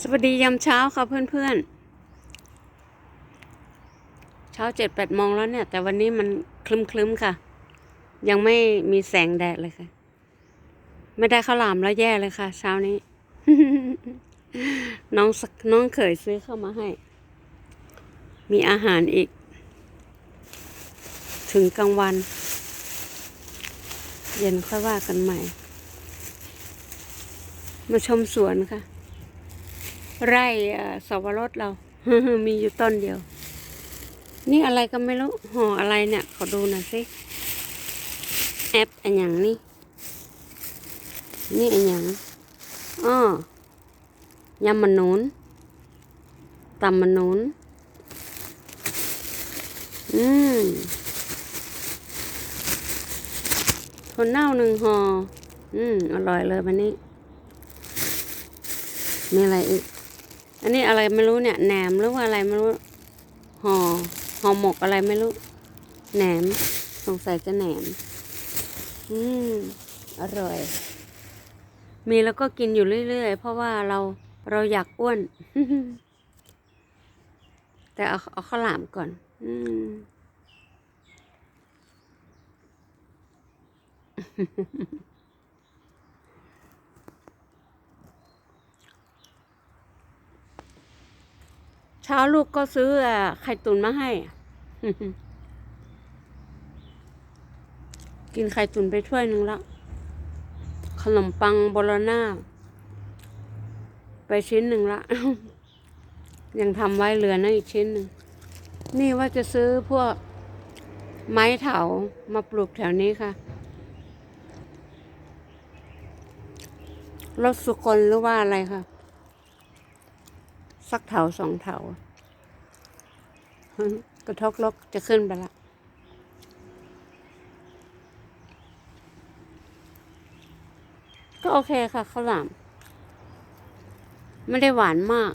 สวัสดียามเช้าค่ะเพื่อนๆ เช้าเจ็ดแปดโมงแล้วเนี่ย แต่วันนี้มันคลึ้มคลึมๆค่ะ ยังไม่มีแสงแดดเลยค่ะ ไม่ได้ข้าวหลามแล้วแย่เลยค่ะ เช้านี้ น้องน้องเขยซื้อเข้ามาให้ มีอาหารอีก ถึงกลางวัน เย็นค่อยว่ากันใหม่ มาชมสวนค่ะ ไร่สวรสเรา มีอยู่ต้นเดียว นี่อะไรก็ไม่รู้ห่ออะไรเนี่ยขอดูหน่อยสิแอปอันอย่างนี้ นี่อันอย่างอ้อยำมันนูนตำมันนูนอืมถั่วเน่าหนึ่งห่ออืม อร่อยเลยวันนี้ มีอะไรอีก อันนี้อะไรไม่รู้เนี่ยแหนมหรือว่าอะไรไม่รู้ห่อห่อหมกอะไรไม่รู้แหนมสงสัยจะแหนม อืมอร่อย มีแล้วก็กินอยู่เรื่อยๆ เพราะว่าเราเราอยากอ้วน แต่เอาเอาข้าวหลามก่อน อืม เช้าลูกก็ซื้อไข่ตุ๋นมาให้ กินไข่ตุ๋นไปถ้วยหนึ่งล้วขนมปังโบโลนาไปชิ้นหนึ่งละ ยังทำไว้เหลือนะอีกชิ้นหนึ่ง นี่ว่าจะซื้อพวกไม้เถามาปลูกแถวนี้ค่ะ รถสุกลหรือว่าอะไรค่ะ สักเถาสองเถากระทกลกจะขึ้นไปละก็โอเคค่ะข้าวหลามไม่ได้หวานมาก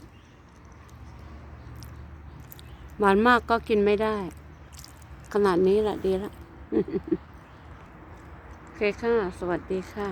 หวานมากก็กินไม่ได้ ขนาดนี้แหละดีละ โอเคค่ะ สวัสดีค่ะ